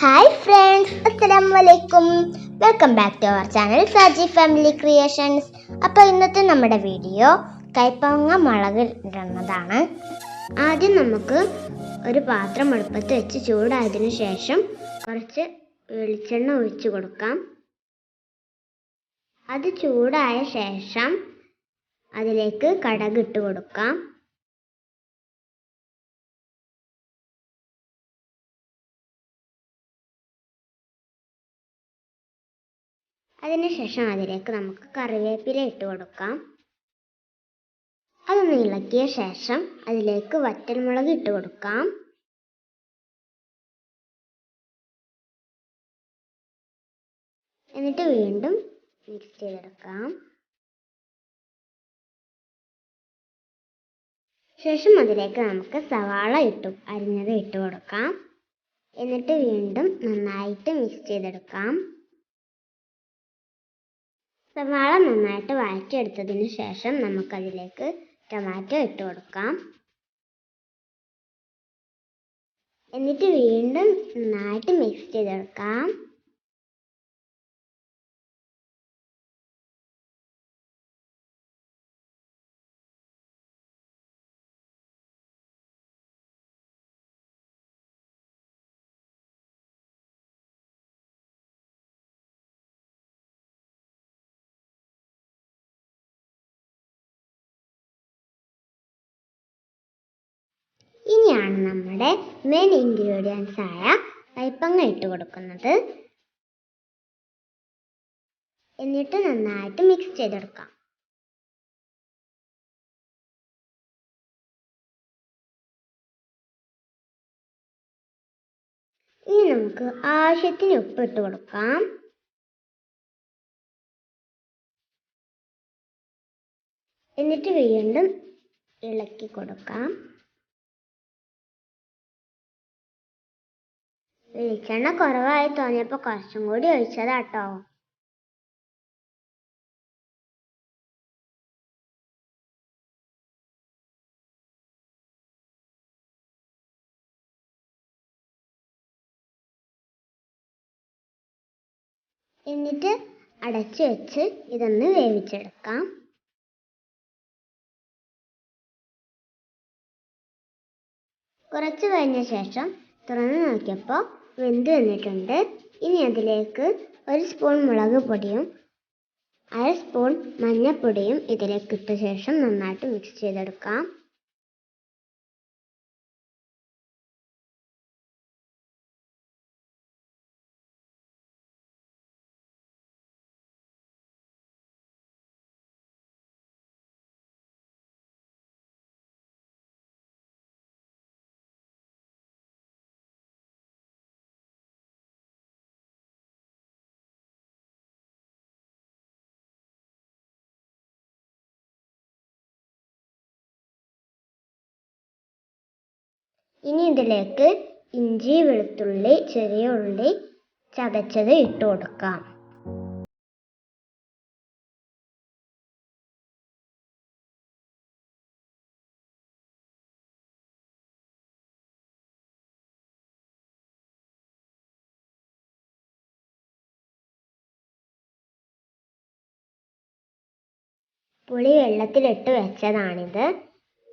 Hi friends അസ്സലാമു അലൈക്കും welcome back to our channel Saji family creations അപ്പോൾ ഇന്നത്തെ നമ്മുടെ വീഡിയോ കൈപ്പങ്ങ മുളക് ഇടുന്നതാണ് ആദ്യം നമുക്ക് ഒരു പാത്രം അടുപ്പത്ത് വെച്ച് ചൂടായതിനു ശേഷം കുറച്ച് വെളിച്ചെണ്ണ ഒഴിച്ച് കൊടുക്കാം. അത് ചൂടായ ശേഷം അതിലേക്ക് കടകിട്ട് കൊടുക്കാം. അതിനുശേഷം അതിലേക്ക് നമുക്ക് കറിവേപ്പില ഇട്ട് കൊടുക്കാം. അതൊന്ന് ഇളക്കിയ ശേഷം അതിലേക്ക് വറ്റൽമുളക് ഇട്ട് കൊടുക്കാം. എന്നിട്ട് വീണ്ടും മിക്സ് ചെയ്തെടുക്കാം. ശേഷം അതിലേക്ക് നമുക്ക് സവാള ഇട്ടു അരിഞ്ഞത് ഇട്ട് കൊടുക്കാം. എന്നിട്ട് വീണ്ടും നന്നായിട്ട് മിക്സ് ചെയ്തെടുക്കാം. സവാള നന്നായിട്ട് വഴറ്റിയെടുത്തതിന് ശേഷം നമുക്കതിലേക്ക് ടൊമാറ്റോ ഇട്ട് കൊടുക്കാം. എന്നിട്ട് വീണ്ടും നന്നായിട്ട് മിക്സ് ചെയ്തെടുക്കാം. ഇനിയാണ് നമ്മുടെ മെയിൻ ഇൻഗ്രീഡിയൻസ് ആയ കൈപ്പങ്ങ ഇട്ട് കൊടുക്കുന്നത്. എന്നിട്ട് നന്നായിട്ട് മിക്സ് ചെയ്തെടുക്കാം. ഇനി നമുക്ക് ആവശ്യത്തിന് ഉപ്പ് ഇട്ട് കൊടുക്കാം. എന്നിട്ട് വീണ്ടും ഇളക്കി കൊടുക്കാം. വെളിച്ചെണ്ണ കുറവായി തോന്നിയപ്പോൾ കുറച്ചും കൂടി ഒഴിച്ചതാട്ടോ. എന്നിട്ട് അടച്ചു വെച്ച് ഇതൊന്ന് വേവിച്ചെടുക്കാം. കുറച്ച് കഴിഞ്ഞ ശേഷം തുറന്നു നോക്കിയപ്പോൾ വെന്ത് വന്നിട്ടുണ്ട്. ഇനി അതിലേക്ക് ഒരു സ്പൂൺ മുളക് പൊടിയും അര സ്പൂൺ മഞ്ഞൾപ്പൊടിയും ഇതിലേക്ക് ഇട്ട ശേഷം നന്നായിട്ട് മിക്സ് ചെയ്തെടുക്കാം. ഇനി ഇതിലേക്ക് ഇഞ്ചി വെളുത്തുള്ളി ചെറിയ ഉള്ളി ചതച്ചത് ഇട്ട് കൊടുക്കാം. പുളി വെള്ളത്തിലിട്ട് വെച്ചതാണിത്.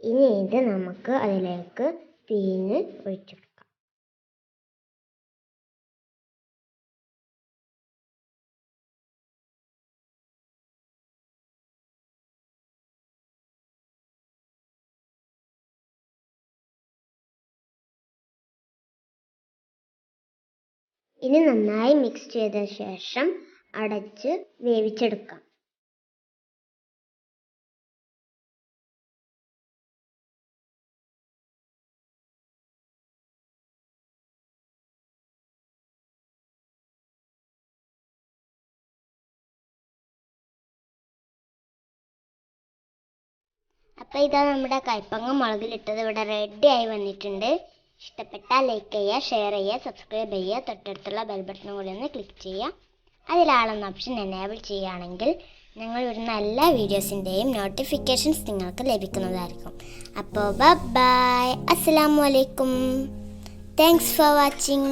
ഇനി ഇത് നമുക്ക് അതിലേക്ക് പിഴിഞ്ഞ് ഒഴിച്ചെടുക്കാം. ഇനി നന്നായി മിക്സ് ചെയ്ത ശേഷം അടച്ച് വേവിച്ചെടുക്കാം. അപ്പോൾ ഇതാ നമ്മുടെ കൈപ്പങ്ങ മുളകിലിട്ടത് ഇവിടെ റെഡി ആയി വന്നിട്ടുണ്ട്. ഇഷ്ടപ്പെട്ടാൽ ലൈക്ക് ചെയ്യുക ഷെയർ ചെയ്യുക സബ്സ്ക്രൈബ് ചെയ്യുക തൊട്ടടുത്തുള്ള ബെൽ കൂടി ഒന്ന് ക്ലിക്ക് ചെയ്യുക. അതിലാളെന്ന ഓപ്ഷൻ എനേബിൾ ചെയ്യുകയാണെങ്കിൽ ഞങ്ങൾ വരുന്ന എല്ലാ വീഡിയോസിന്റെയും നോട്ടിഫിക്കേഷൻസ് നിങ്ങൾക്ക് ലഭിക്കുന്നതായിരിക്കും. അപ്പോൾ ബൈ അസ്സാം വലൈക്കും താങ്ക്സ് ഫോർ വാച്ചിങ്